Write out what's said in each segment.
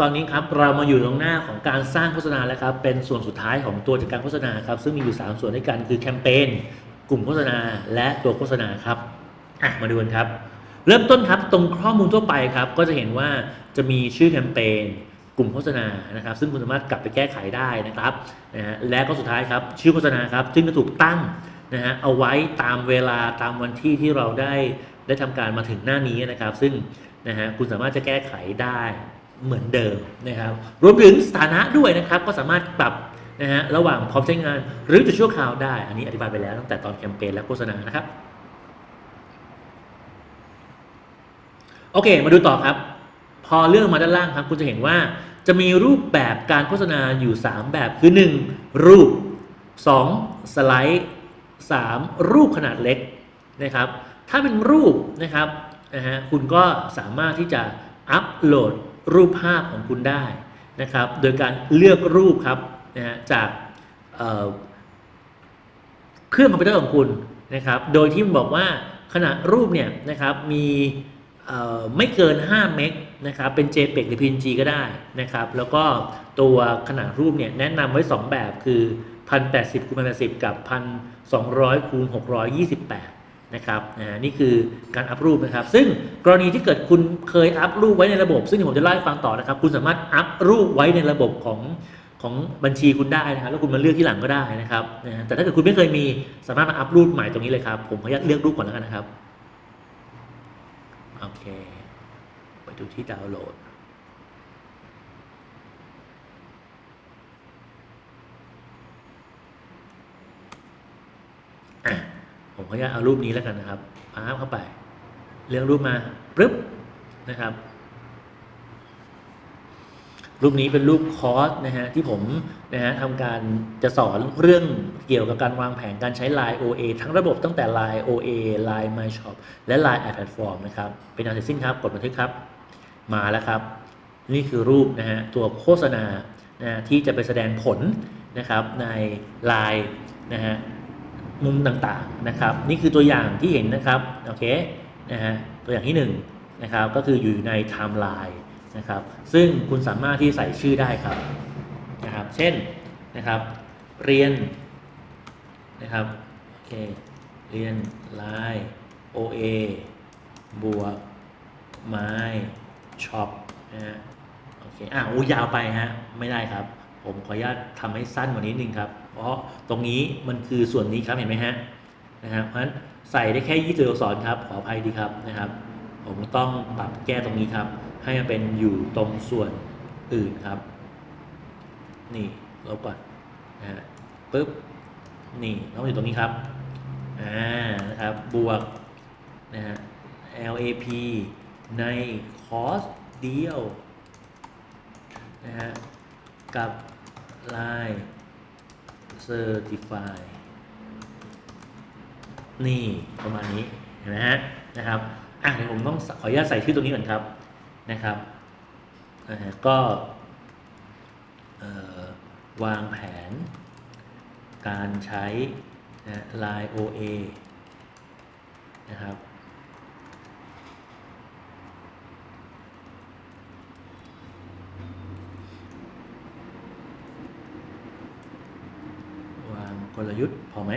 ตอนนี้ครับเรามาอยู่ตรงหน้าของการสร้างโฆษณาแล้วครับ เป็นส่วนสุดท้ายของตัวจัดการโฆษณาครับ ซึ่งมีอยู่ 3 ส่วนด้วยกันคือแคมเปญกลุ่มโฆษณาและตัวโฆษณาครับอะมาดูกันครับ เริ่มต้นครับตรงข้อมูลทั่วไปครับ ก็จะเห็นว่าจะมีชื่อแคมเปญกลุ่มโฆษณานะครับ ซึ่งคุณสามารถกลับไปแก้ไขได้นะครับนะฮะและก็สุดท้ายครับ ชื่อโฆษณาครับซึ่งจะถูกตั้งนะฮะเอาไว้ตามเวลาตามวันที่ที่เราได้ได้ทำการมาถึงหน้านี้นะครับ ซึ่งนะฮะคุณสามารถจะแก้ไขได้ เหมือนเดิมนะครับรวมถึงสถานะด้วยนะครับก็สามารถปรับนะฮะระหว่างพร้อมใช้งานหรือจะชั่วคราวได้ อันนี้อธิบายไปแล้วตั้งแต่ตอนแคมเปญและโฆษณานะครับโอเค มาดูต่อครับ พอเลื่อนมาด้านล่างครับคุณจะเห็นว่าจะมีรูปแบบการโฆษณาอยู่ 3 แบบคือ 1. รูป 2. สไลด์ 3. รูปขนาดเล็กนะครับถ้าเป็นรูปนะครับนะฮะคุณก็สามารถที่จะอัปโหลด รูปภาพของคุณได้นะครับ โดยการเลือกรูปครับนะฮะจากเเครื่องคอมพิวเตอร์ของคุณนะครับ โดยที่มันบอกว่าขนาดรูปเนี่ยนะครับมีไม่เกิน 5 เมกนะครับเป็น JPEG หรือ PNG ก็ได้นะครับ แล้วก็ตัวขนาดรูปเนี่ยแนะนำไว้ 2 แบบคือ 1080คูณ1080กับ 1200คูณ628 นะครับอ่านี่คือการอัพรูปนะครับ ซึ่งกรณีที่เกิดคุณเคยอัพรูปไว้ในระบบ ซึ่งผมจะเล่าให้ฟังต่อนะครับ คุณสามารถอัพรูปไว้ในระบบของของบัญชีคุณได้นะครับแล้วคุณมาเลือกที่หลังก็ได้นะครับแต่ถ้าเกิดคุณไม่เคยมีสามารถมาอัพรูปใหม่ตรงนี้เลยครับ ผมขออนุญาตเลือกรูปก่อนแล้วกันนะครับโอเคไปดูที่ดาวน์โหลด อะ ผม ขออนุญาตเอารูปนี้แล้วกันนะครับพาเข้าไปเลือกรูปมาปึ๊บนะครับ รูปนี้เป็นรูปคอร์สนะฮะที่ผมนะฮะทำการจะสอนเรื่องเกี่ยวกับการวางแผนการใช้ Line OA ทั้งระบบตั้งแต่ Line OA Line My Shop และ Line Ad Platform นะครับ เป็นอันเสร็จสิ้นครับ กดบันทึกครับ มาแล้วครับ นี่คือรูปนะฮะตัวโฆษณานะฮะที่จะไปแสดงผลนะครับใน Line นะฮะ มุมต่างๆนะครับ นี่คือตัวอย่างที่เห็นนะครับโอเคนะฮะตัวอย่างที่1นงนะครับก็คืออยู่ในไทม์ไลน์นะครับซึ่งคุณสามารถที่ใส่ชื่อได้ครับนะครับ เช่นนะครับเรียนนะครับโอเคเรียนไลน์ OA บวกไม้ช็อปนะฮะโอเคอะอู้ยาวไปฮะไม่ได้ครับ ผมขออนุญาตทำให้สั้นกว่านี้นิดนึงครับ เพราะตรงนี้มันคือส่วนนี้ครับเห็นไหมฮะนะครับเพราะฉะนั้นใส่ได้แค่ยี่สิบตัวอักษรครับขออภัยดีครับนะครับ ผมต้องปรับแก้ตรงนี้ครับ ให้มันเป็นอยู่ตรงส่วนอื่นครับ นี่ลบก่อนนะฮะปึ๊บนี่ต้องอยู่ตรงนี้ครับอ่านะครับบวกนะฮะ LAP ในคอร์สเดียวนะฮะกับ Line Certify นี่ประมาณนี้เห็นไหมฮะนะครับอะเดี๋ยวผมต้องขออนุญาตใส่ชื่อตรงนี้ก่อนครับนะครับก็วางแผน การใช้นะ Line OA นะครับ วางก ลยุทธ์พอไหม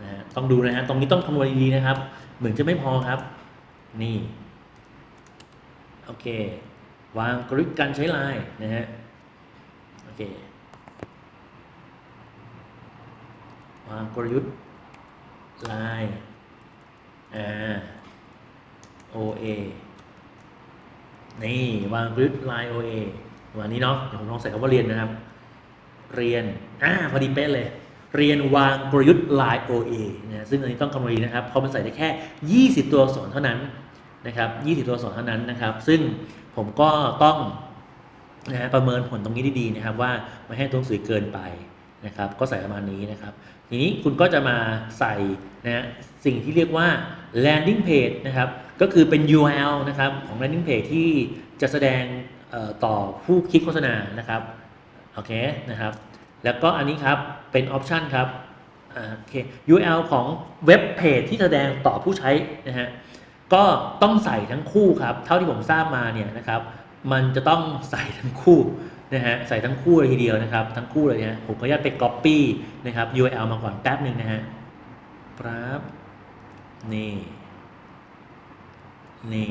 นะฮะต้องดูนะฮะตรงนี้ต้องคำนวณดีๆนะครับ เหมือนจะไม่พอครับ นี่ โอเค วางกลยุทธ์การใช้ไลน์นะฮะโอเควางกลยุทธ์ไลน์อ่า OA นี่ วางกลยุทธ์ไลน์ OA วันนี้เนาะเดี๋ยวผมลองใส่คำว่าเรียนนะครับ เรียน อ่า พอดีเป๊ะเลย เรียนวางกลยุทธ์ Line OA นะซึ่งอันนี้ต้องคำนวณดีนะครับเพราะมันใส่ได้แค่ 20 ตัวอักษรเท่านั้นนะครับ20 ตัวอักษรเท่านั้นนะครับ ซึ่งผมก็ต้องนะประเมินผลตรงนี้ดีๆนะครับ ว่าไม่ให้ตัวหนังสือเกินไปนะครับ ก็ใส่ประมาณนี้นะครับ ทีนี้คุณก็จะมาใส่นะสิ่งที่เรียกว่า landing page นะครับ ก็คือเป็น URL นะครับของ landing page ที่จะแสดงต่อผู้คลิกโฆษณานะครับ โอเคนะครับ แล้วก็อันนี้ครับเป็นออปชันครับโอเค URL ของเว็บเพจที่แสดงต่อผู้ใช้นะฮะก็ต้องใส่ทั้งคู่ครับ เท่าที่ผมทราบมาเนี่ยนะครับมันจะต้องใส่ทั้งคู่นะฮะใส่ทั้งคู่เลยทีเดียวนะครับ ทั้งคู่เลยนะผมขออนุญาตไป copy นะครับ URL มาก่อนแป๊บหนึ่งนะฮะครับนี่นี่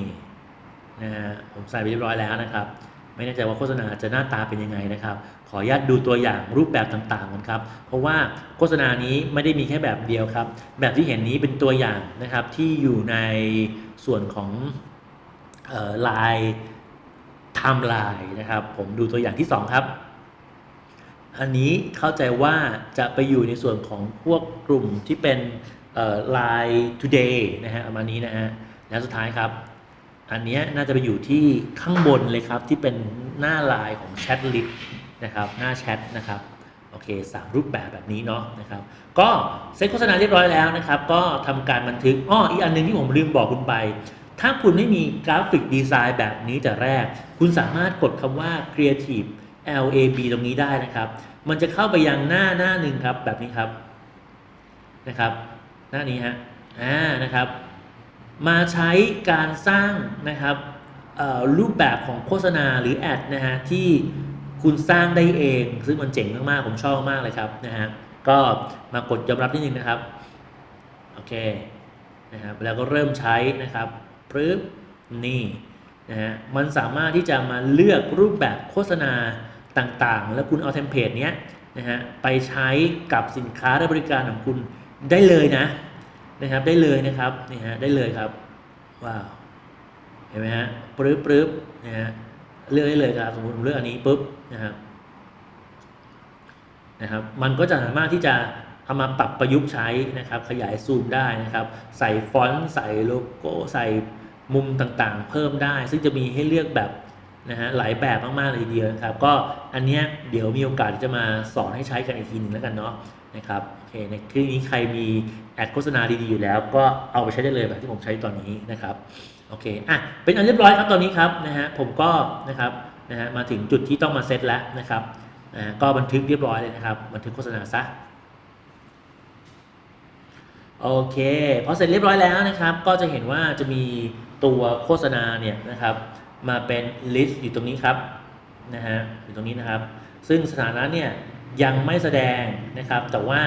นะฮะผมใส่ไปเรียบร้อยแล้วนะครับ ไม่แน่ใจว่าโฆษณาจะหน้าตาเป็นยังไงนะครับ ขออนุญาตดูตัวอย่างรูปแบบต่างๆกันครับ เพราะว่าโฆษณานี้ไม่ได้มีแค่แบบเดียวครับ แบบที่เห็นนี้เป็นตัวอย่างนะครับที่อยู่ในส่วนของลายไทม์ไลน์นะครับ ผมดูตัวอย่างที่ 2 ครับ อันนี้เข้าใจว่าจะไปอยู่ในส่วนของพวกกลุ่มที่เป็นไลน์ today นะฮะประมาณนี้นะฮะแล้วสุดท้ายครับ อันนี้น่าจะไปอยู่ที่ข้างบนเลยครับที่เป็นหน้าไลน์ของแชทลิสต์นะครับหน้าแชทนะครับโอเคสามรูปแบบแบบนี้เนาะนะครับก็เซ็ตโฆษณาเรียบร้อยแล้วนะครับ ก็ทำการบันทึกอ้ออีกอันหนึงที่ผมลืมบอกคุณไป ถ้าคุณไม่มีกราฟิกดีไซน์แบบนี้แต่แรก คุณสามารถกดคำว่า creative lab ตรงนี้ได้นะครับ มันจะเข้าไปยังหน้าหน้าหนึ่งครับแบบนี้ครับนะครับ หน้านี้ฮะอ่านะครับ มาใช้การสร้างนะครับรูปแบบของโฆษณาหรือแอดนะฮะที่คุณสร้างได้เอง ซึ่งมันเจ๋งมากๆ ผมชอบมากเลยครับนะฮะก็มากดยอมรับนิดนึงนะครับโอเคนะครับแล้วก็เริ่มใช้นะครับปึ๊บนี่นะฮะมันสามารถที่จะมาเลือกรูปแบบโฆษณาต่างๆ แล้วคุณเอาเทมเพลตเนี้ยนะฮะไปใช้กับสินค้าและบริการของคุณได้เลยนะ นะครับได้เลยนะครับนี่ฮะได้เลยครับว้าวเห็นไหมฮะปรึ๊บปรึ๊บนะฮะเลือกได้เลยครับสมมติผมเลือกอันนี้ปุ๊บนะครับนะครับ มันก็จะสามารถที่จะเอามาปรับประยุกต์ใช้นะครับ ขยายซูมได้นะครับ ใส่ฟอนต์ใส่โลโก้ใส่มุมต่างๆ เพิ่มได้ ซึ่งจะมีให้เลือกแบบ นะฮะหลายแบบมากๆเลยทีเดียวนะครับ ก็อันเนี้ยเดี๋ยวมีโอกาสจะมาสอนให้ใช้กันอีกทีหนึ่งแล้วกันเนาะนะครับโอเคในคลิปนี้ใครมีแอดโฆษณาดีๆอยู่แล้ว ก็เอาไปใช้ได้เลยแบบที่ผมใช้ตอนนี้นะครับโอเคอะเป็นอันเรียบร้อยครับตอนนี้ครับนะฮะผมก็นะครับนะฮะมาถึงจุดที่ต้องมาเซตแล้วนะครับนะฮะก็บันทึกเรียบร้อยเลยนะครับ บันทึกโฆษณาซะโอเคพอเสร็จเรียบร้อยแล้วนะครับ ก็จะเห็นว่าจะมีตัวโฆษณาเนี่ยนะครับ มาเป็นลิสต์อยู่ตรงนี้ครับนะฮะอยู่ตรงนี้นะครับ ซึ่งสถานะเนี่ยยังไม่แสดงนะครับ แต่ว่า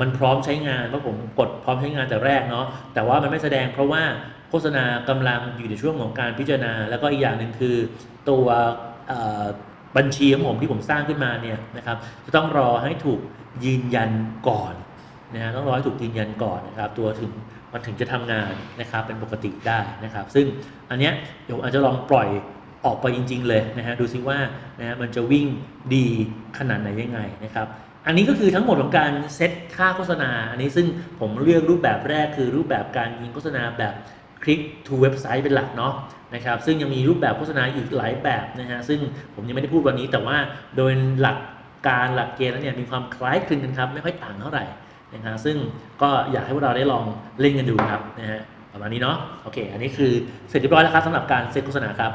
มันพร้อมใช้งานเพราะผมกดพร้อมใช้งานแต่แรกเนาะแต่ว่ามันไม่แสดงเพราะว่าโฆษณากำลังอยู่ในช่วงของการพิจารณา แล้วก็อีกอย่างหนึ่งคือตัวบัญชีของผมที่ผมสร้างขึ้นมาเนี่ยนะครับจะต้องรอให้ถูกยืนยันก่อนนะฮะต้องรอให้ถูกยืนยันก่อนนะครับ ตัวถึง มันถึงจะทำงานนะครับเป็นปกติได้นะครับ ซึ่งอันเนี้ยเดี๋ยวอาจจะลองปล่อยออกไปจริง ๆ เลยนะฮะดูซิว่านะฮะมันจะวิ่งดีขนาดไหนยังไงนะครับ อันนี้ก็คือทั้งหมดของการเซตค่าโฆษณา อันนี้ซึ่งผมเลือกรูปแบบแรกคือรูปแบบการยิงโฆษณาแบบคลิก to เว็บไซต์เป็นหลักเนาะนะครับ ซึ่งยังมีรูปแบบโฆษณาอีกหลายแบบนะฮะซึ่งผมยังไม่ได้พูดวันนี้แต่ว่าโดยหลักการหลักเกณฑ์แล้วเนี่ยมีความคล้ายคลึงกันครับ ไม่ค่อยต่างเท่าไหร่ นะฮะซึ่งก็อยากให้พวกเราได้ลองเล่นกันดูครับนะฮะประมาณนี้เนาะโอเค อันนี้คือเสร็จเรียบร้อยแล้วครับสำหรับการเซตโฆษณาครับ